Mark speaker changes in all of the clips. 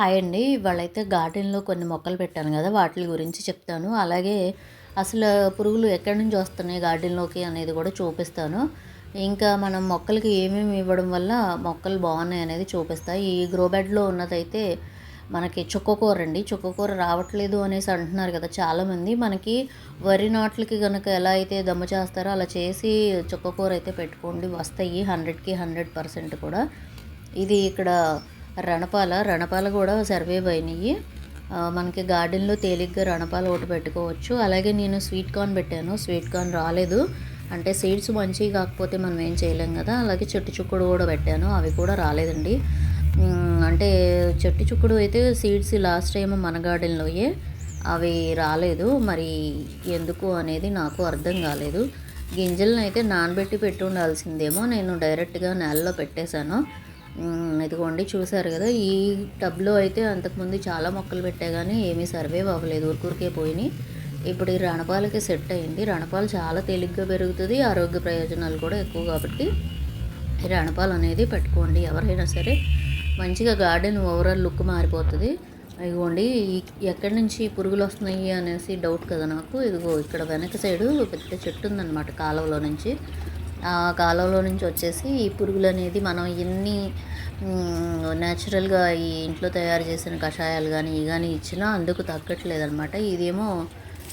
Speaker 1: Hi అండి. ఇవాళైతే గార్డెన్లో కొన్ని మొక్కలు పెట్టాను కదా వాటి గురించి చెప్తాను. అలాగే అసలు పురుగులు ఎక్కడి నుంచి వస్తున్నాయి గార్డెన్లోకి అనేది కూడా చూపిస్తాను. ఇంకా మనం మొక్కలకి ఏమేమి ఇవ్వడం వల్ల మొక్కలు బాగున్నాయి అనేది చూపిస్తాయి ఈ గ్రో బెడ్లో ఉన్నదైతే మనకి చుక్కకూర అండి. చుక్కకూర రావట్లేదు అనేసి అంటున్నారు కదా చాలామంది. మనకి వరి నాట్లకి కనుక ఎలా అయితే దమ్ము చేస్తారో అలా చేసి చుక్కకూర అయితే పెట్టుకోండి. వస్తాయి హండ్రెడ్కి హండ్రెడ్ పర్సెంట్ కూడా. ఇది ఇక్కడ రణపాల రణపాల కూడా సర్వైవ్ అయినాయి మనకి గార్డెన్లో తేలిగ్గా రణపాల ఒకటి పెట్టుకోవచ్చు. అలాగే నేను స్వీట్ కార్న్ పెట్టాను. స్వీట్ కార్న్ రాలేదు. అంటే సీడ్స్ మంచివి కాకపోతే మనం ఏం చేయలేం కదా. అలాగే చెట్టు చుక్కుడు కూడా పెట్టాను. అవి కూడా రాలేదండి. అంటే చెట్టు చుక్కుడు అయితే సీడ్స్ లాస్ట్ టైం మన గార్డెన్లోయే. అవి రాలేదు. మరి ఎందుకు అనేది నాకు అర్థం కాలేదు. గింజలను అయితే నానబెట్టి పెట్టి ఉండాల్సిందేమో. నేను డైరెక్ట్గా నేలలో పెట్టేశాను. ఇదిగోండి చూసారు కదా ఈ టబ్లో అయితే అంతకుముందు చాలా మొక్కలు పెట్టా కానీ ఏమీ సర్వే అవ్వలేదు ఊరికూరికే పోయినాయి. ఇప్పుడు ఈ రణపాలకి సెట్ అయింది. రణపాలు చాలా తేలిగ్గా పెరుగుతుంది ఆరోగ్య ప్రయోజనాలు కూడా ఎక్కువ కాబట్టి ఈ రణపాలు అనేది పెట్టుకోండి. ఎవరైనా సరే మంచిగా గార్డెన్ ఓవరాల్ లుక్ మారిపోతుంది. ఇదిగోండి ఎక్కడి నుంచి పురుగులు వస్తున్నాయి అనేసి డౌట్ కదా నాకు. ఇదిగో ఇక్కడ వెనక సైడు పెద్ద చెట్టు ఉందన్నమాట కాలువలో నుంచి. ఆ కాలంలో నుంచి వచ్చేసి ఈ పురుగులు అనేది మనం ఎన్ని న్యాచురల్గా ఈ ఇంట్లో తయారు చేసిన కషాయాలు కానీ ఇవి కానీ ఇచ్చినా అందుకు తగ్గట్లేదనమాట ఇదేమో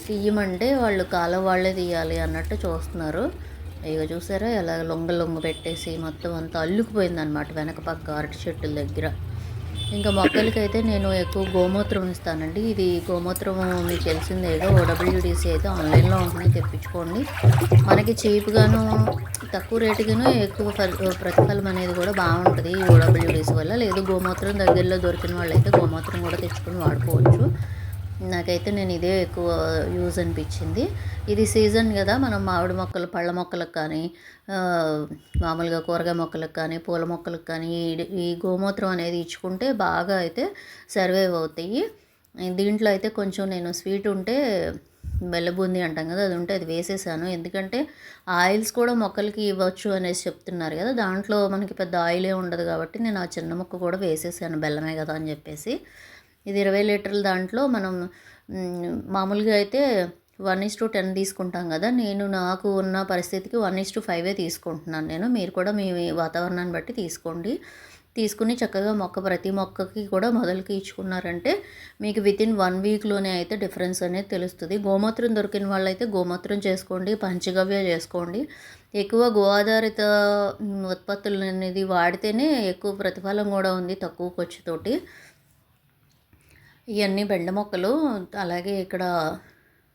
Speaker 1: తీయమంటే వాళ్ళు కాలం వాళ్ళే తీయాలి అన్నట్టు చూస్తున్నారు. ఇక చూసారా ఎలా లొంగ లొంగ పెట్టేసి మొత్తం అంతా అల్లుకుపోయింది అనమాట వెనక పక్క అరటి చెట్టుల దగ్గర. ఇంకా మొక్కలకైతే నేను ఎక్కువ గోమూత్రం ఇస్తానండి. ఇది గోమూత్రం మీకు తెలిసిందేగా ఓడబ్ల్యూడిసి అయితే ఆన్లైన్లో ఉంటుంది తెప్పించుకోండి. మనకి చీప్గాను తక్కువ రేటుకిను ఎక్కువ ఫల- ప్రతిఫలం అనేది కూడా బాగుంటుంది ఈ ఓడబ్ల్యూడిసి వల్ల. లేదు గోమూత్రం దగ్గరలో దొరికిన వాళ్ళైతే గోమూత్రం కూడా తెచ్చుకొని వాడుకోవచ్చు. నాకైతే నేను ఇదే ఎక్కువ యూజ్ అనిపించింది. ఇది సీజన్ కదా మనం మామిడి మొక్కలు పళ్ళ మొక్కలకు కానీ మామూలుగా కూరగాయ మొక్కలకు కానీ పూల మొక్కలకు కానీ ఈ- ఈ గోమూత్రం అనేది ఇచ్చుకుంటే బాగా అయితే సర్వైవ్ అవుతాయి. దీంట్లో అయితే కొంచెం నేను స్వీట్ ఉంటే బెల్లబూంది అంటాం కదా అది ఉంటే అది వేసేసాను. ఎందుకంటే ఆయిల్స్ కూడా మొక్కలకి ఇవ్వచ్చు అనేసి చెప్తున్నారు కదా దాంట్లో మనకి పెద్ద ఆయిలే ఉండదు కాబట్టి నేను ఆ చిన్న ముక్క కూడా వేసేసాను బెల్లమే కదా అని చెప్పేసి. ఇది ఇరవై లీటర్ల దాంట్లో మనం మామూలుగా అయితే వన్ ఇస్ టు టెన్ తీసుకుంటాం కదా నేను నాకు ఉన్న పరిస్థితికి వన్ ఇస్ టు ఫైవే తీసుకుంటున్నాను నేను. మీరు కూడా మీ వాతావరణాన్ని బట్టి తీసుకోండి. తీసుకుని చక్కగా మొక్క ప్రతి మొక్కకి కూడా మొదలుకి ఇచ్చుకున్నారంటే మీకు విత్ ఇన్ వన్ వీక్లోనే అయితే డిఫరెన్స్ అనేది తెలుస్తుంది. గోమూత్రం దొరికిన వాళ్ళైతే గోమూత్రం చేసుకోండి పంచగవ్య చేసుకోండి. ఎక్కువ గో ఆధారిత ఉత్పత్తులు అనేది వాడితేనే ఎక్కువ ప్రతిఫలం కూడా ఉంది తక్కువ ఖర్చుతోటి. ఇవన్నీ బెండ మొక్కలు అలాగే ఇక్కడ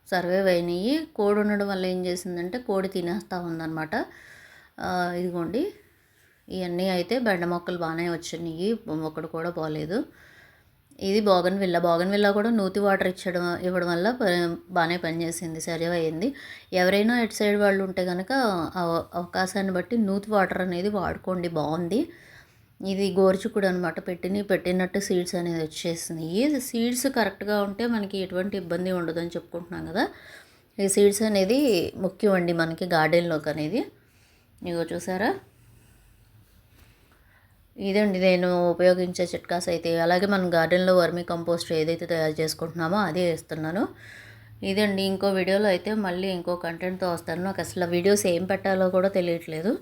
Speaker 1: సర్వైవ్ అయినాయి. కోడి ఉండడం వల్ల ఏం చేసిందంటే కోడి తినేస్తూ ఉందన్నమాట. ఇదిగోండి. ఇవన్నీ అయితే బెండ మొక్కలు బాగానే వచ్చినాయి. ఒకటి కూడా పోలేదు. ఇది బోగన్ విల్ల. బోగన్ విల్ల కూడా నూతి వాటర్ ఇచ్చడం ఇవ్వడం వల్ల ప- బాగానే పనిచేసింది సరే అయింది ఎవరైనా ఎటు సైడ్ వాళ్ళు ఉంటే కనుక అవకాశాన్ని బట్టి నూతి వాటర్ అనేది వాడుకోండి బాగుంది. ఇది గోరుచుకుడు అనమాట పెట్టిన పెట్టినట్టు సీడ్స్ అనేది వచ్చేసినాయి. సీడ్స్ కరెక్ట్గా ఉంటే మనకి ఎటువంటి ఇబ్బంది ఉండదని చెప్పుకుంటున్నాం కదా. ఈ సీడ్స్ అనేది ముఖ్యం అండి మనకి గార్డెన్లోకి అనేది. ఇగో చూసారా? ఇదండి నేను ఉపయోగించే చిట్కాస్ అయితే. అలాగే మనం గార్డెన్లో వర్మీ కంపోస్ట్ ఏదైతే తయారు చేసుకుంటున్నామో అదే వేస్తున్నాను. ఇదండి ఇంకో వీడియోలో అయితే మళ్ళీ ఇంకో కంటెంట్తో వస్తాను. నాకు అసలు వీడియోస్ ఏం పెట్టాలో కూడా తెలియట్లేదు.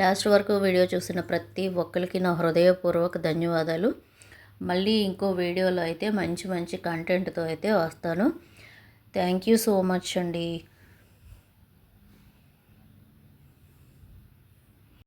Speaker 1: లాస్ట్ వరకు వీడియో చూసిన ప్రతి ఒక్కరికి నా హృదయపూర్వక ధన్యవాదాలు. మళ్ళీ ఇంకో వీడియోలో అయితే మంచి మంచి కంటెంట్తో అయితే వస్తాను. థ్యాంక్ యూ సో మచ్ అండి.